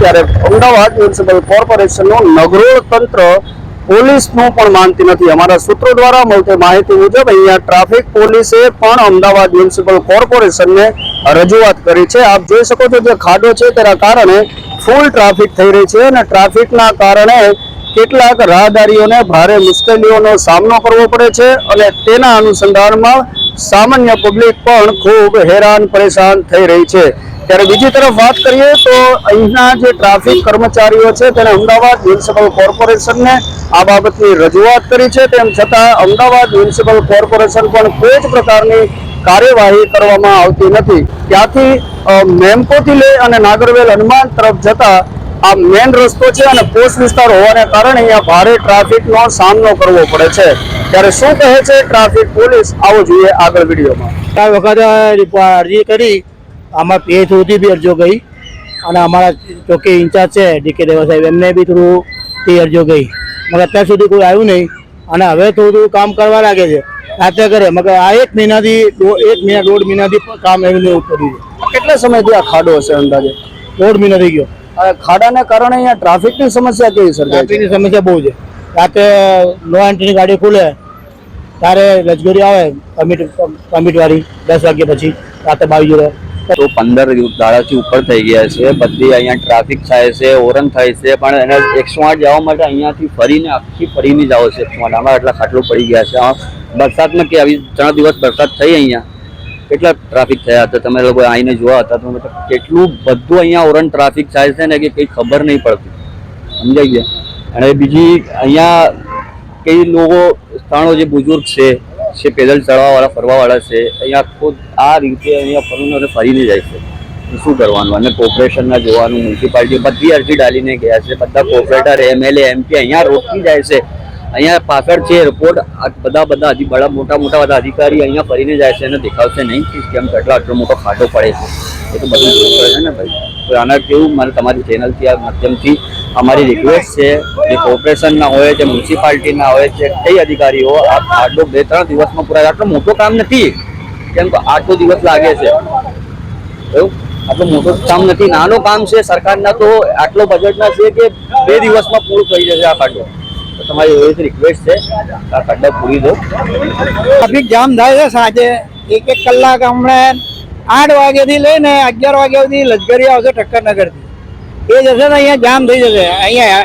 ત્યારે અમદાવાદ મ્યુનિસિપલ કોર્પોરેશનનું નગરોળ તંત્ર પોલીસનું પણ માનતી નથી. અમારા સૂત્રો દ્વારા મળતી માહિતી મુજબ અહીંયા ટ્રાફિક પોલીસે પણ અમદાવાદ મ્યુનિસિપલ કોર્પોરેશનને રજૂઆત કરી છે. આપ જોઈ શકો છો જે ખાડો છે તેના કારણે ફૂલ ટ્રાફિક થઈ રહી છે અને ટ્રાફિકના કારણે કેટલાક રાહદારીઓને ભારે મુશ્કેલીઓનો સામનો કરવો પડે છે અને તેના અનુસંધાનમાં સામાન્ય પબ્લિક પણ ખૂબ હેરાન પરેશાન થઈ રહી છે. ત્યારે બીજી તરફ વાત કરીએ તો અહીંના જે ટ્રાફિક કર્મચારીઓ છે તેને અમદાવાદ મ્યુનિસિપલ કોર્પોરેશનને આ બાબતની રજૂઆત કરી છે. તેમ છતાં અમદાવાદ મ્યુનિસિપલ કોર્પોરેશન પણ કોઈ જ પ્રકારની કાર્યવાહી કરવામાં આવતી નથી. ત્યાંથી અ, મેમ્પોથી લઈ અને નાગરવેલ હનુમાન તરફ જતા આ મેન રસ્તો છે અને પોસ્ટ વિસ્તાર હોવાને કારણે અહીંયા ભારે ટ્રાફિકનો સામનો કરવો પડે છે. ત્યારે શું કહે છે ટ્રાફિક પોલીસ? આવો જોઈએ આગળ વિડીયોમાં. આ વખત અરજી કરી આમાં પીએ સુધી બી અરજો ગઈ અને અમારા ચોકી ઇન્ચાર્જ છે ડીકે દેવા સાહેબ એમને બી થોડું તે અરજો ગઈ. મગર અત્યાર સુધી કોઈ આવ્યું નહીં અને હવે થોડું થોડું કામ કરવા લાગે છે. રાતે કરે મગર આ એક મહિનાથી એક મહિના દોઢ મહિનાથી કામ એવું નહીં કર્યું છે કેટલા સમયથી આ ખાડો હશે અંદાજે? દોઢ મહિનો થઈ ગયો ખાડાને કારણે અહીંયા ટ્રાફિકની સમસ્યા કેવી સર ટ્રાફિકની સમસ્યા બહુ છે. રાતે નો એન્ટ્રીની ગાડી ખુલે ત્યારે લજગોરી આવે કમિટ કમિટવાળી વાળી દસ વાગ્યા પછી રાતે બાવી જોડે તો પંદર દાડાથી ઉપર થઈ ગયા છે. બધી અહીંયા ટ્રાફિક થાય છે, ઓરન થાય છે, પણ એને એકસો આઠ જવા માટે અહીંયાથી ફરીને આખી ફરીને જાવ છે. એકસો આઠ આમાં એટલા ખાટલું પડી ગયા છે. વરસાદમાં કે આવી ત્રણ દિવસ વરસાદ થઈ અહીંયા? કેટલા ટ્રાફિક થયા હતા? તમે લોકો આવીને જોવા હતા, તો કેટલું બધું અહીંયા ઓરન ટ્રાફિક થાય છે ને કે કંઈ ખબર નહીં પડતી. સમજાઈ ગયા? અને બીજી અહીંયા કઈ લોકો સ્થાનો જે બુઝુર્ગ છે, જે પેદલ ચડવાવાળા ફરવાવાળા છે, અહીંયા આખું આ રીતે અહીંયા ફરીને ફરીને જાય છે. શું કરવાનું? અને કોર્પોરેશનના જોવાનું મ્યુનિસિપાલિટી બધી અરજી ડાલીને ગયા છે. બધા કોર્પોરેટર એમએલએ એમપી અહીંયા રોકી જાય છે. અહીંયા પાછળ છે એરપોર્ટ બધા બધા હજી બડા મોટા મોટા બધા અધિકારી અહીંયા ફરીને જાય છે અને દેખાવશે નહીં કે કેમ કેટલો, આટલો મોટો ખાટો પડે છે. એ તો બધું પડે છે ને ભાઈ. તો આના કેવું? મારે તમારી ચેનલથી, આ માધ્યમથી અમારી રિક્વેસ્ટ છે જે કોર્પોરેશનના હોય, જે મ્યુનિસિપાલિટીના હોય, જે કઈ અધિકારીઓ, આ ખાડો બે ત્રણ દિવસમાં પૂરા આટલો મોટો કામ નથી. કેમ કે આઠો દિવસ લાગે છે. એવું? આટલું મોટું કામ નથી. નાનું કામ છે સરકારના તો આટલો બજેટના છે કે બે દિવસમાં પૂરું થઈ જશે આ ખાડો તો તમારી એવી રિક્વેસ્ટ છે. આ ખાડો પૂરી દો. ટ્રાફિક જામ થાય છે સાંજે એક એક કલાક હમણાં આઠ વાગ્યાથી લઈને અગિયાર વાગ્યા સુધી લશ્કરી આવશે ટક્કરનગરથી એ જશે ને અહીંયા જામ થઈ જશે. અહીંયા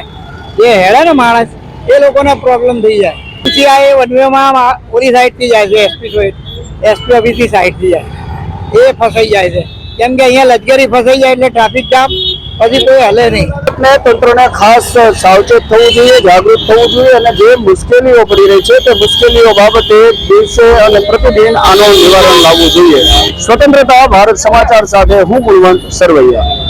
જે હેડે ને માણસ, એ લોકોને પ્રોબ્લેમ થઈ જાય. પછી આ એ વનવેમાં ઓરી સાઈડથી જાય છે એસપી સાઈડ એસપી ઓફિસની સાઈડથી જાય. એ ફસાઈ જાય છે. કેમ કે અહીંયા લશ્કરી ફસાઈ જાય એટલે ટ્રાફિક જામ પછી કોઈ હલે નહીં. એટલે તંત્રને ખાસ સાવચેત થવું જોઈએ, જાગૃત થવું જોઈએ અને જે મુશ્કેલીઓ પડી રહી છે તે મુશ્કેલીઓ બાબતે દિવસે અને પ્રતિદિન આનો નિવારણ લાવવું જોઈએ. સ્વતંત્રતા ભારત સમાચાર સાથે હું ગુણવંત સરવૈયા.